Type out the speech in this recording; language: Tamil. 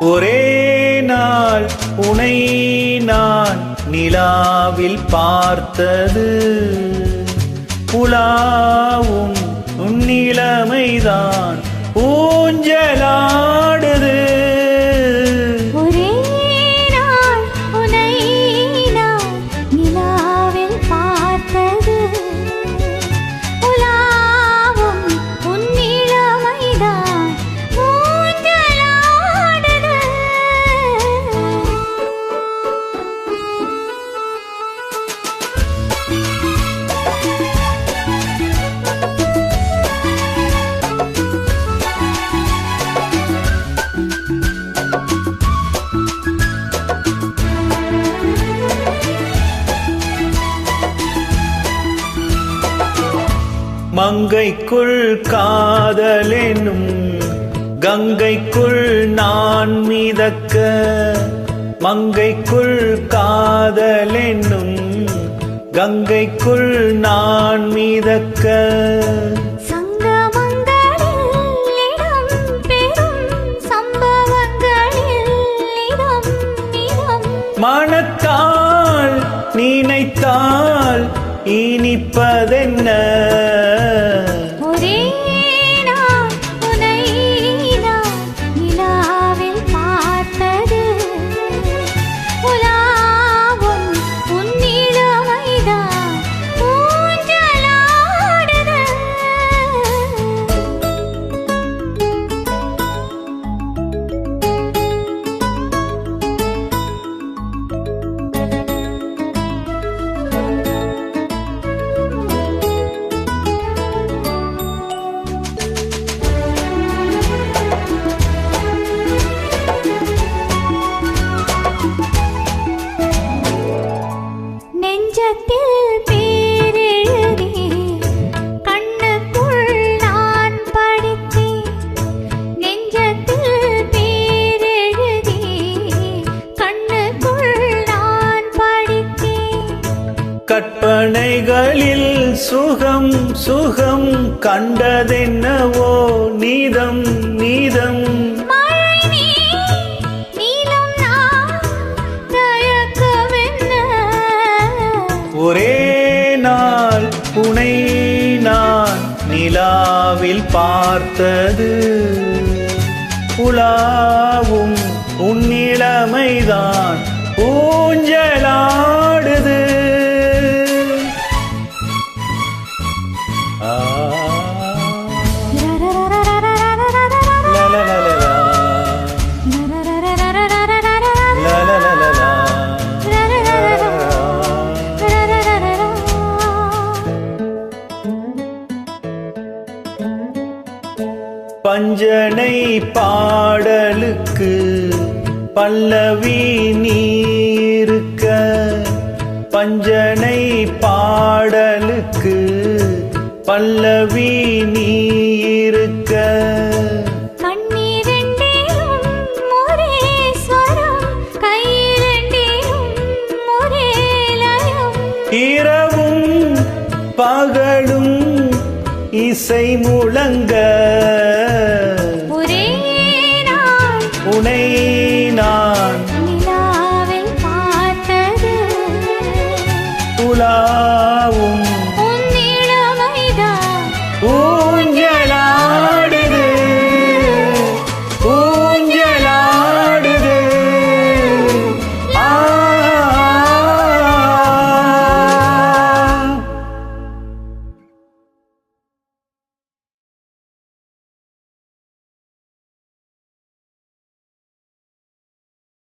ஒரே நாள் உனை நான் நிலாவில் பார்த்தது. புலாவும் உன்னிலமைதான். ஊஞ்சலா மங்கைக்குள் காதலெனும் கங்கைக்குள் நான் மிதக்க மங்கைக்குள் காதலெனும் கங்கைக்குள் நான் மிதக்க. மனத்தால் நினைத்தால் இனிப்பதென்ன? கற்பனைகளில் சுகம் சுகம் கண்டதென்னவோ நீதம் நீதம். உனை நான் நிலாவில் பார்த்தது. உலாவும் உன்னிலமைதான். ஊஞ்சலா பஞ்சனை பாடலுக்கு பல்லவி நீருக்க. பஞ்சனை பாடலுக்கு பல்லவி நீருக்க. இரவும் பகலும் இசை முழங்க. உலா